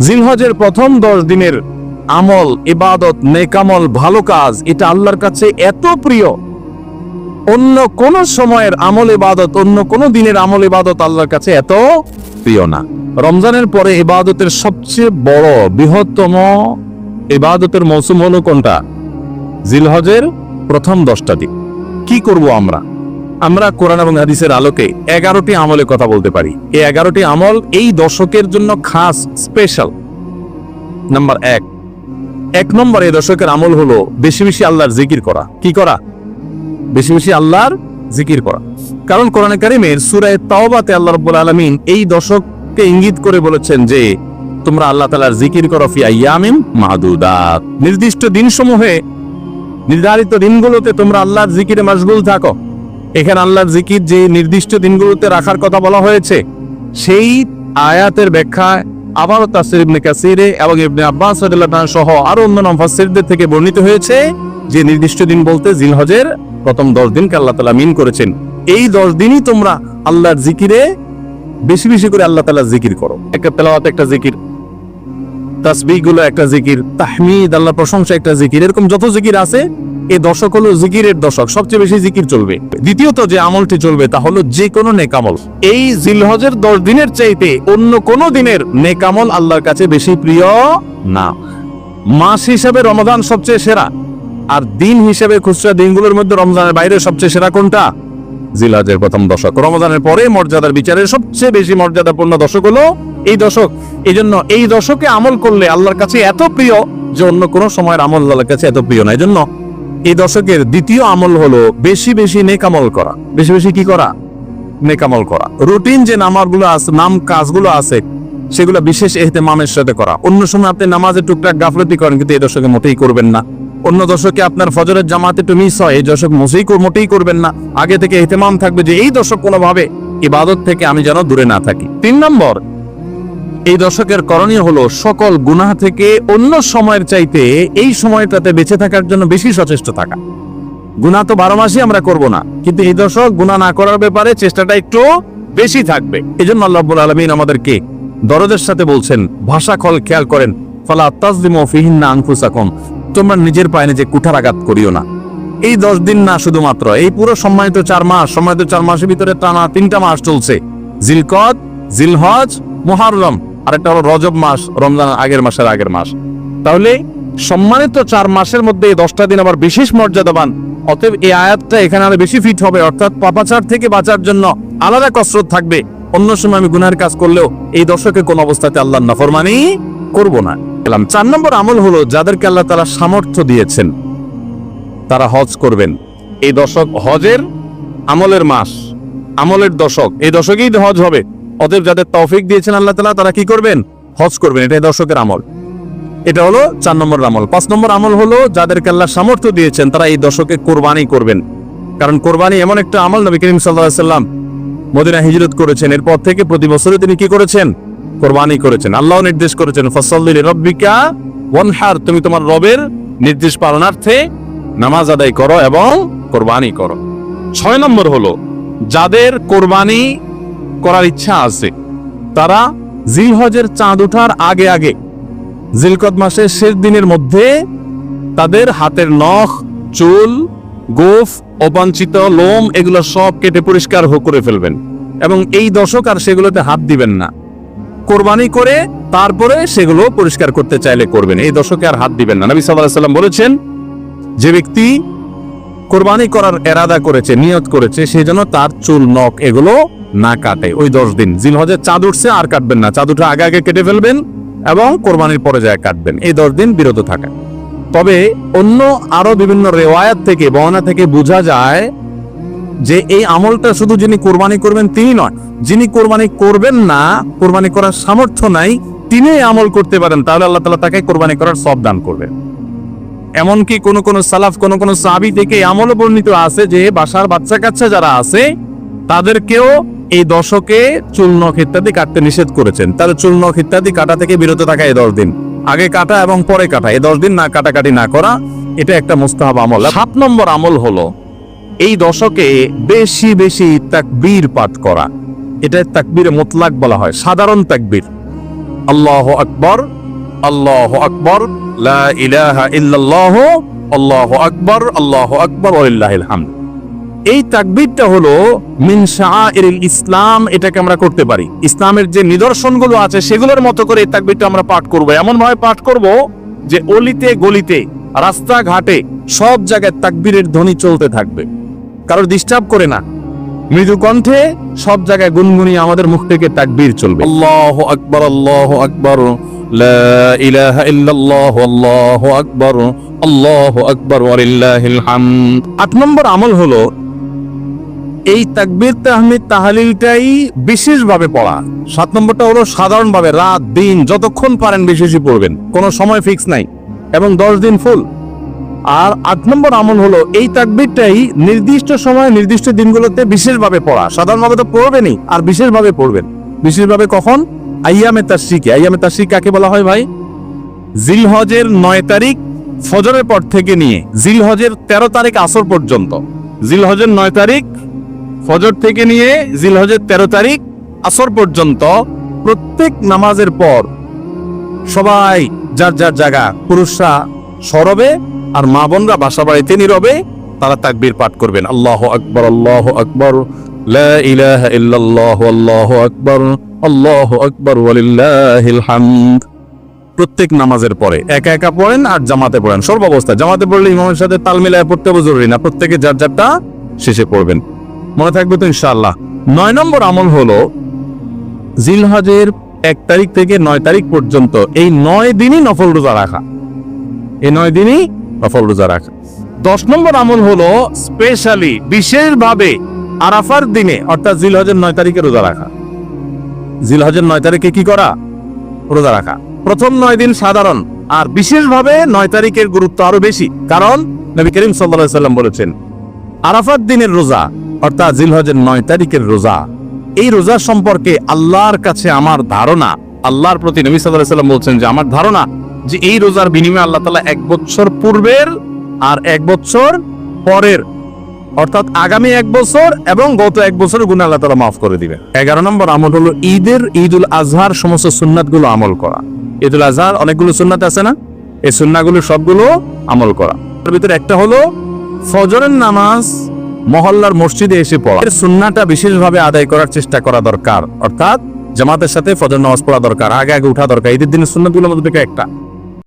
জিলহজের প্রথম দশ দিনের আমল, ইবাদত, নেকামল, ভালো কাজ, এটা আল্লাহর কাছে এত প্রিয়। অন্য কোন সময়ের আমল, ইবাদত, অন্য কোন দিনের আমল, ইবাদত আল্লাহর কাছে এত প্রিয় না। রমজানের পরে ইবাদতের সবচেয়ে বড়, বৃহত্তম ইবাদতের মৌসুম হলো কোনটা? জিলহজের প্রথম দশটা দিন। কি করব আমরা? আমরা কোরআন এবং হাদিসের আলোকে এগারোটি আমলে কথা বলতে পারি। এই এগারোটি আমল এই দশকের জন্য খাস, স্পেশাল। নাম্বার এক। এক নম্বর এই দশকের আমল হলো বেশি বেশি আল্লাহর জিকির করা। কি করা? বেশি বেশি আল্লাহর জিকির করা। কারণ কোরআনে কারিমের সূরায়ে তাওবাতে আল্লাহ রাব্বুল আলামিন এই দশককে ইঙ্গিত করে বলেছেন যে, তোমরা আল্লাহ তাআলার জিকির করো ফি আইয়ামিন মাহদুদাত। নির্দিষ্ট দিনসমূহে নির্ধারিত দিনগুলোতে তোমরা আল্লাহর জিকিরে মশগুল থাকো। এখানে আল্লাহর জিকির যে নির্দিষ্ট দিনগুলোতে রাখার কথা বলা হয়েছে, সেই আয়াতের ব্যাখ্যায় আবারও তাসির ইবনে কাসিরে এবং ইবনে আব্বাস সহ আরও অন্য মুফাসসিরদের থেকে বর্ণিত হয়েছে যে নির্দিষ্ট দিন বলতে জিলহজের প্রথম দশ দিনকে আল্লাহ তাআলা মিন করেছেন। এই দশ দিনই তোমরা আল্লাহর জিকিরে বেশি বেশি করে আল্লাহ তাআলার জিকির করো। একটা তেলাওয়াত, একটা জিকির। তাসবিহগুলো একটা জিকির, তাহমিদ আল্লাহ প্রশংসা একটা জিকির। এরকম যত জিকির আছে এই দশক হলো জিকিরের দশক সবচেয়ে বেশি জিকির চলবে। দ্বিতীয়ত যে আমলটি চলবে তা হলো যে কোনো নেকামল এই জিলহজের দশ দিনের চাইতে অন্য কোনো দিনের নেকামল আল্লাহর কাছে বেশি প্রিয় না। মাস হিসাবে রমজান সবচেয়ে সেরা। আর দিন হিসেবে খুচরা দিনগুলোর মধ্যে রমজানের বাইরে সবচেয়ে সেরা কোনটা? জিলহজের প্রথম দশক। রমজানের পরে মর্যাদার বিচারের সবচেয়ে বেশি মর্যাদাপূর্ণ দশক হলো এই দশক। এই জন্য এই দশকে আমল করলে আল্লাহর কাছে এত প্রিয় যে অন্য কোনো সময়ের আমল আল্লাহর কাছে এত প্রিয় না। এই জন্য এই দশকের দ্বিতীয় আমল হলো বেশি বেশি নেকামল করা। বেশি বেশি কি করা? নেকামল করা। রুটিন যে নামাজগুলো আছে নাম কাজগুলো আছে, সেগুলো বিশেষ এহতেমামের সাথে করা। অন্য সময় আপনি নামাজের টুকটাক গাফলতি করেন, কিন্তু এই দশকে মোটেই করবেন না। অন্য দশকে আপনার ফজরের জামাতে একটু মিস হয়। এই দশক কর- মোটেই করবেন না। আগে থেকে এহতেমাম থাকবে যে এই দশক কোনোভাবে ইবাদত থেকে আমি যেন দূরে না থাকি। তিন নম্বর, এই দশকের করণীয় হলো সকল গুনাহ থেকে অন্য সময়ের চাইতে এই সময়টাতে বেঁচে থাকার জন্য বেশি সচেষ্ট থাকা। গুনাহ তো বারো মাসই আমরা করব না, কিন্তু এই দশক গুনাহ না করার ব্যাপারে চেষ্টাটা একটু বেশি থাকবে। এই জন্য আল্লাহ আলমিন আমাদেরকে দরদের সাথে বলছেন, ভাষা খল খেয়াল করেন, ফালা তাজলিমু ফিহিন্না আনফুসাকুম। তোমরা নিজের পায়ে নিজে কুঠার আঘাত করিও না। এই দশ দিন না শুধুমাত্র, এই পুরো সম্মানিত চার মাস, সম্মানিত চার মাসের ভিতরে টানা তিনটা মাস চলছে। জিলকদ, জিলহজ, মুহাররম আর একটা হলো রজব মাস, রমজান আগের মাসের আগের মাস। তাহলে সম্মানিত চার মাসের মধ্যে এই দশটা দিন আবার বিশেষ মর্যাদাবান, অতএব এই আয়াতটা এখানে আরও বেশি ফিট হবে, অর্থাৎ পাপাচার থেকে বাঁচার জন্য আলাদা কসরত থাকবে। অন্য সময় আমি গুনার কাজ করলেও এই দশকে কোন অবস্থাতে আল্লাহ নাফরমানি করব না। এলাম চার নম্বর আমল হলো যাদেরকে আল্লাহ তারা সামর্থ্য দিয়েছেন, তারা হজ করবেন। এই দশক হজের আমলের মাস, আমলের দশক। এই দশকেই হজ হবে। অতএব যাদের তৌফিক দিয়েছেন আল্লাহ তালা তারা কি করবেন? হজ করবেন। এটা এই দশকের আমল। এটা হলো চার নম্বর আমল। পাঁচ নম্বর আমল হলো যাদেরকে আল্লাহ সামর্থ্য দিয়েছেন, তারা এই দশকে কোরবানি করবেন। কারণ কোরবানি এমন একটা আমল নবী করিম সাল্লাহ সাল্লাম মদিনা হিজরত করেছেন। এরপর থেকে প্রতি বছরে তিনি কি করেছেন? কোরবানি করেছেন। আল্লাহ নির্দেশ করেছেন, ফসল্লি রব্বিকা ওয়ানহার। তুমি তোমার রবের নির্দেশ পালনার্থে নামাজ আদায় করো এবং কোরবানি করো। ছয় নম্বর হলো, যাদের কোরবানি করার ইচ্ছা আছে, তারা জিলহজের চাঁদ ওঠার আগে আগে, জিলকদ মাসের শেষ দিনের মধ্যে তাদের হাতের নখ, চুল, গোফ, অবাঞ্ছিত লোম, এগুলো সব কেটে পরিষ্কার করে ফেলবেন। এবং এই দশক আর সেগুলোতে হাত দিবেন না। কোরবানি করে তারপরে সেগুলো পরিষ্কার করতে চাইলে করবেন। এই দশকে আর হাত দিবেন না। নবী সাল্লাম বলেছেন, যে ব্যক্তি কোরবানি করার এরাদা করেছে, নিয়ত করেছে সেই জন্য তার চুল, নখ এগুলো না কাটে। ওই দশ দিন জিলহজের চাঁদ উঠছে, আর কাটবেন না। চাঁদ উঠে আগে আগে কেটে ফেলবেন এবং কোরবানির পরে যায় কাটবেন। এই দশ দিন বিরত থাকে তবে অন্য আরও বিভিন্ন রেওয়ায়াত থেকে, বর্ণনা থেকে বোঝা যায় যে এই আমলটা শুধু যিনি কোরবানি করবেন তিনি নয়, যিনি কোরবানি করবেন না, কোরবানি করার সামর্থ্য নাই তিনি আমল করতে পারেন, তাহলে আল্লাহ তালা তাকে কোরবানি করার সব দান করবেন এমনকি কোন কোন সালাফ, কোন কোন সাবি থেকে এই আমলও বর্ণিত আছে যে বাসার বাচ্চা কাচ্চা যারা আছে, তাদেরকেও এই দশকে চুল, নখ ইত্যাদি কাটতে নিষেধ করেছেন। তাহলে চুল, নখ ইত্যাদি কাটা থেকে বিরত থাকা এই দশ দিন। আগে কাটা এবং পরে কাটা, এই দশ দিন না কাটাকাটি না করা, এটা একটা মুস্তাহাব আমল। সাত নম্বর আমল হলো এই দশকে বেশি বেশি তাকবীর পাঠ করা। এটা তাকবীরে মোতলাক বলা হয়, সাধারণ তাকবীর। আল্লাহ আকবর আল্লাহ আকবর ইল্লাল্লাহ, আল্লাহ আকবর আল্লাহ আকবর হামদ এই তাকবীরটা হলো, মিন শাআইরিল ইসলাম, এটাকে আমরা করতে পারি। ইসলামের যে নিদর্শনগুলো আছে, সেগুলোর মতো করে এই তাকবীরটা আমরা পাঠ করব। এমন ভাবে পাঠ করব যে অলিতে গলিতে, রাস্তাঘাটে, সব জায়গায় তাকবীরের ধ্বনি চলতে থাকবে। কারোর ডিস্টার্ব করে না। মৃদু কণ্ঠে সব জায়গায় গুনগুনি আমাদের মুখ থেকে তাকবীর চলবে। আল্লাহ আকবর আল্লাহ আকবর। লা ইলাহা ইল্লাল্লাহ আল্লাহু আকবর। আল্লাহু আকবর আট নম্বর আমল হলো এই তাকবীর তাহমিদ তাহালিলটাই বিশেষভাবে পড়া। সাত নম্বরটা হলো সাধারণভাবে রাত দিন যতক্ষণ পারেন বেশি বেশি পড়বেন। কোনো সময় ফিক্স নাই। এবং দশ দিন ফুল আর আট নম্বর আমল হলো, এই তাকবীরটাই নির্দিষ্ট সময় নির্দিষ্ট দিনগুলোতে বিশেষভাবে পড়া। সাধারণভাবে তো পড়বেনই, আর বিশেষভাবে পড়বেন। বিশেষভাবে কখন? আইয়ামে তাশরিকে। আইয়ামে তাশরিক কাকে বলা হয় ভাই? জিলহজের নয় তারিখ ফজরের পর থেকে নিয়ে, জিলহজের তেরো তারিখ আসর পর্যন্ত। জিলহজের নয় তারিখ ফজর থেকে নিয়ে, জিলহজের তেরো তারিখ আসর পর্যন্ত প্রত্যেক নামাজের পর সবাই যার যার জায়গা, পুরুষরা সরবে আর মা বোনরা বাসা বাড়িতে নীরবে, তারা তাকবীর পাঠ করবেন। আল্লাহ আকবর আল্লাহ আকবর ইলাহা ইল্লাল্লাহ, আল্লাহু আকবর আল্লাহু আকবর, ওয়ালিল্লাহিল হামদ। প্রত্যেক নামাজের পরে একা একা পড়েন আর জামাতে পড়েন। সর্বাবস্থা জামাতে পড়লে ইমামের সাথে তাল মিলায় পড়তে জরুরি না, প্রত্যেকে যার যারটা শেষে পড়বেন। মনে থাকবে তো ইনশাআল্লাহ। নয় নম্বর আমল হলো জিলহজের এক তারিখ থেকে নয় তারিখ পর্যন্ত এই নয় দিনই নফল রোজা রাখা। এই নয় দিনই নফল রোজা রাখা দশ নম্বর আমল হলো স্পেশালি বিশেষভাবে আরাফার দিনে, অর্থাৎ জিলহজের নয় তারিখে রোজা রাখা। জিলহজের নয় তারিখে কি করা? রোজা রাখা। প্রথম নয় দিন সাধারণ, আর বিশেষভাবে নয় তারিখের গুরুত্ব আরও বেশি, কারণ নবী করিম সাল্লাম বলেছেন আরাফাত দিনের রোজা, অর্থাৎ জিলহজের নয় তারিখের রোজা, এই রোজা সম্পর্কে আল্লাহর কাছে আমার ধারণা, আল্লাহর প্রতি নবী আলাইহি সাল্লাম বলছেন যে আমার ধারণা যে এই রোজার বিনিময়ে আল্লাহ তাআলা এক বছর পূর্বের আর এক বছর পরের। অর্থাৎ আগামী এক বছর এবং গত এক বছর গুণ আল্লাহ তালা মাফ করে দিবেন। এগারো নম্বর আমল হলো ঈদের ঈদুল আজহার সমস্ত সুন্নাতগুলো আমল করা। ঈদুল আজহার অনেকগুলো সুন্নাত আছে না? এই সুন্নাগুলো সবগুলো আমল করা। তার ভিতরে একটা হলো ফজরের নামাজ মহল্লার মসজিদে এসে পড়া। এর সুন্নাটা বিশেষভাবে আদায় করার চেষ্টা করা দরকার। অর্থাৎ জামাতের সাথে ফজর নামাজ পড়া দরকার। আগে আগে উঠা দরকার। ঈদের দিনের সুন্নাতগুলোর মধ্যে থেকে একটা।